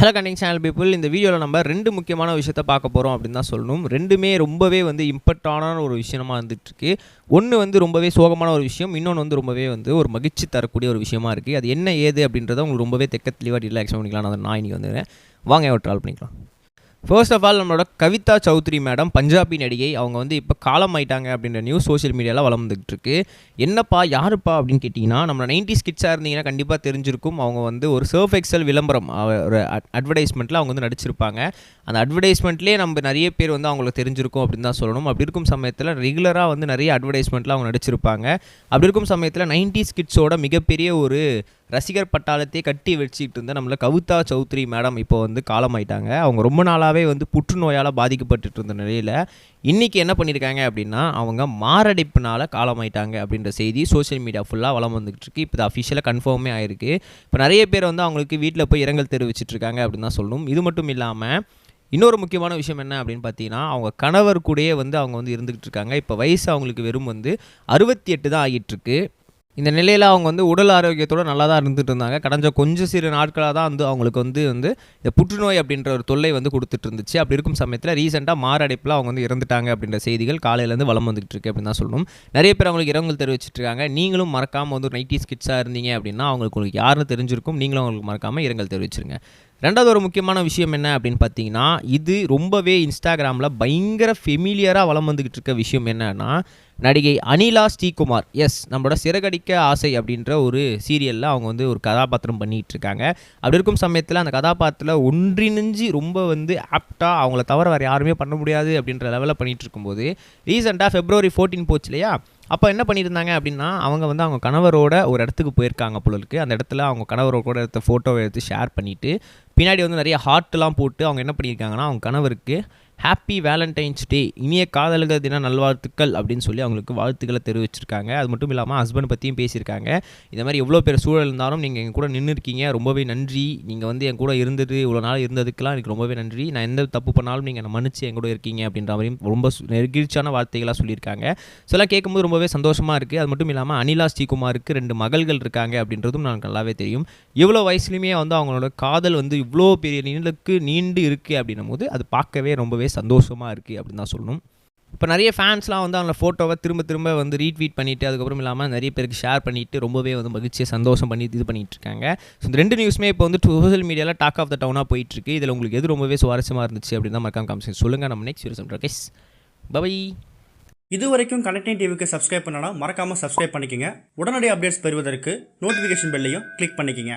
Hello கண்டிங் channel people இந்த வீடியோவில் நம்ம ரெண்டு முக்கியமான விஷயத்த பார்க்க போகிறோம் அப்படின்னு தான் சொல்லணும். ரெண்டுமே ரொம்பவே வந்து இம்பர்ட்டான ஒரு விஷயமா வந்துட்டு ஒன்று வந்து ரொம்பவே சோகமான ஒரு விஷயம். இன்னொன்று வந்து ரொம்பவே வந்து ஒரு மகிழ்ச்சி தரக்கூடிய ஒரு விஷயமா இருக்குது அது என்ன ஏது அப்படின்றத உங்களுக்கு ரொம்பவே தெக்க தெளிவாக டீலாக எக்ஸ்பிளைன் பண்ணிக்கலாம் நான் நான் இன்னைக்கு வந்துடுறேன். வாங்க ஒரு ட்ரால் பண்ணிக்கலாம். ஃபர்ஸ்ட் ஆஃப் ஆல் நம்மளோட கவிதா சௌத்ரி மேடம் பஞ்சாபி நடிகை. அவங்க வந்து இப்போ காலம் ஆயிட்டாங்க அப்படின்ற நியூஸ் சோஷியல் மீடியாவில் வளர்ந்துகிட்டு இருக்கு. என்னப்பா யாருப்பா அப்படின்னு கேட்டிங்கன்னா நம்ம நைன்டி ஸ்கிட்ஸாக இருந்தீங்கன்னா கண்டிப்பாக தெரிஞ்சிருக்கும். அவங்க வந்து ஒரு சர்ஃப் எக்ஸல் விளம்பரம் ஒரு அட்வர்டைஸ்மெண்ட்டில் அவங்க வந்து நடிச்சிருப்பாங்க. அந்த அட்வர்டைஸ்மெண்ட்லேயே நம்ம நிறைய பேர் வந்து அவங்களுக்கு தெரிஞ்சிருக்கும் அப்படின்னு தான் சொல்லணும். அப்படி இருக்கும் சமயத்தில் ரெகுலராக வந்து நிறைய அட்வர்டைஸ்மெண்ட்டில் அவங்க நடிச்சிருப்பாங்க. அப்படி இருக்கும் சமயத்தில் நைன்டி ஸ்கிட்ஸோட மிகப்பெரிய ஒரு ரசிகர் பட்டாளத்தையே கட்டி வச்சுக்கிட்டு இருந்த நம்மள கவிதா சௌத்ரி மேடம் இப்போ வந்து காலமாயிட்டாங்க. அவங்க ரொம்ப நாளாகவே வந்து புற்றுநோயால் பாதிக்கப்பட்டுட்டு இருந்த நிலையில் இன்றைக்கி என்ன பண்ணியிருக்காங்க அப்படின்னா அவங்க மாரடைப்புனால் காலமாயிட்டாங்க அப்படின்ற செய்தி சோஷியல் மீடியா ஃபுல்லாக வளம் வந்துகிட்டு இருக்கு. இப்போ அஃபிஷியலாக கன்ஃபார்மே ஆயிருக்கு. இப்போ நிறைய பேர் வந்து அவங்களுக்கு வீட்டில் போய் இரங்கல் தெரிவிச்சிட்ருக்காங்க அப்படின்னு தான் சொல்லணும் இது மட்டும் இல்லாமல் இன்னொரு முக்கியமான விஷயம் என்ன அப்படின்னு பார்த்தீங்கன்னா அவங்க கணவர் கூடயே வந்து அவங்க வந்து இருந்துக்கிட்டு இருக்காங்க. இப்போ வயசு அவங்களுக்கு வெறும் வந்து அறுபத்தி எட்டு தான் ஆகிட்டு இருக்கு. இந்த நிலையில் அவங்க வந்து உடல் ஆரோக்கியத்தோடு நல்லா தான் இருந்துட்டு இருந்தாங்க. கடந்த கொஞ்சம் சிறு நாட்களாக தான் வந்து அவங்களுக்கு வந்து வந்து இந்த புற்றுநோய் அப்படின்ற ஒரு தொல்லை வந்து கொடுத்துட்டு இருந்துச்சு. அப்படி இருக்கும் சமயத்தில் ரீசெண்டாக மாரடைப்பில் அவங்க வந்து இறந்துட்டாங்க அப்படின்ற செய்திகள் காலையிலேருந்து வளம் வந்துகிட்டு இருக்கு அப்படின்னு தான் சொல்லணும். நிறைய பேர் அவங்களுக்கு இரங்கல் தெரிவிச்சிட்டு இருக்காங்க. நீங்களும் மறக்காமல் வந்து நைட்டிஸ் கிட்ஸாக இருந்தீங்க அப்படின்னா அவங்களுக்கு உங்களுக்கு யாருன்னு தெரிஞ்சிருக்கும். நீங்களும் அவங்களுக்கு மறக்காமல் இரங்கல் தெரிவிச்சிருங்க. ரெண்டாவது ஒரு முக்கியமான விஷயம் என்ன அப்படின்னு பார்த்தீங்கன்னா இது ரொம்பவே இன்ஸ்டாகிராமில் பயங்கர ஃபெமிலியராக வளம் வந்துக்கிட்டு இருக்க விஷயம் என்னன்னா நடிகை அனிலா ஸ்ரீகுமார். எஸ் நம்மளோட சிறகடிக்க ஆசை அப்படின்ற ஒரு சீரியலில் அவங்க வந்து ஒரு கதாபாத்திரம் பண்ணிகிட்டு இருக்காங்க. அப்படி இருக்கும் சமயத்தில் அந்த கதாபாத்திரத்தில் ஒன்றிணைஞ்சு ரொம்ப வந்து ஆப்டாக அவங்கள தவிர வேறு யாருமே பண்ண முடியாது அப்படின்ற லெவலில் பண்ணிகிட்டு இருக்கும்போது ரீசெண்டாக ஃபெப்ரவரி ஃபோர்டீன் போச்சு இல்லையா? அப்போ என்ன பண்ணியிருந்தாங்க அப்படின்னா அவங்க வந்து அவங்க கணவரோட ஒரு இடத்துக்கு போயிருக்காங்க பொழுதுக்கு அந்த இடத்துல அவங்க கணவரோட கூட எடுத்த ஃபோட்டோவை எடுத்து ஷேர் பண்ணிவிட்டு பின்னாடி வந்து நிறைய ஹார்ட்லாம் போட்டு அவங்க என்ன பண்ணியிருக்காங்கன்னா அவங்க கணவருக்கு ஹாப்பி வேலண்டைன்ஸ் டே இனிய காதலர்கள் தின நல்வாழ்த்துக்கள் அப்படின்னு சொல்லி அவங்களுக்கு வாழ்த்துக்களை தெரிவிச்சிருக்காங்க. அது மட்டும் இல்லாமல் ஹஸ்பண்ட் பற்றியும் பேசியிருக்காங்க. இந்த மாதிரி எவ்வளோ பேர் சூழல் இருந்தாலும் நீங்கள் எங்கள் கூட நின்று இருக்கீங்க ரொம்பவே நன்றி. நீங்கள் வந்து என் கூட இருந்தது இவ்வளோ நாள் இருந்ததுக்கெல்லாம் எனக்கு ரொம்பவே நன்றி. நான் எந்த தப்பு பண்ணாலும் நீங்கள் என்னை மன்னிச்சு என் கூட இருக்கீங்க அப்படின்ற மாதிரியும் ரொம்ப நெகிழ்ச்சியான வார்த்தைகளாக சொல்லியிருக்காங்க. ஸோ எல்லாம் கேட்கும்போது ரொம்பவே சந்தோஷமாக இருக்குது அது மட்டும் இல்லாமல் அனிலா ஸ்ரீகுமாருக்கு ரெண்டு மகள்கள் இருக்காங்க அப்படின்றதும் எனக்கு நல்லாவே தெரியும். இவ்வளோ வயசுலையுமே வந்து அவங்களோட காதல் வந்து இவ்வளோ பெரிய நீளுக்கு நீண்டு இருக்குது அப்படின்னும் போது அது பார்க்கவே ரொம்பவே சந்தோஷமாக இருக்குது அப்படின்னு தான் சொல்லணும். இப்போ நிறைய ஃபேன்ஸ்லாம் வந்து அவங்கள ஃபோட்டோவை திரும்ப திரும்ப வந்து ரீட்வீட் பண்ணிவிட்டு அதுக்கப்புறம் இல்லாமல் நிறைய பேருக்கு ஷேர் பண்ணிவிட்டு ரொம்பவே வந்து மகிழ்ச்சியாக சந்தோஷம் பண்ணி இது பண்ணிகிட்டு இருக்காங்க. ஸோ இந்த ரெண்டு நியூஸுமே இப்போ வந்து சோஷியல் மீடியாவில் டாக் ஆஃப் த டவுனாக போயிட்டுருக்கு. இதில் உங்களுக்கு எது ரொம்பவே சுவாரஸ்யமாக இருந்துச்சு அப்படின்னு தான் மறக்காம காமிச்சு சொல்லுங்கள் நம்ம நெக்ஸ்ட் வீடியோ சொல்கிறோம் கேஸ் பபை இது வரைக்கும் கனெக்டிங் டிவிக்கு சப்ஸ்கிரைப் பண்ணனா மறக்காமல் சப்ஸ்கிரைப் பண்ணிக்கங்க. உடனடி அப்டேட்ஸ் பெறுவதற்கு நோட்டிஃபிகேஷன் பெல்லையும் கிளிக் பண்ணிக்கங்க.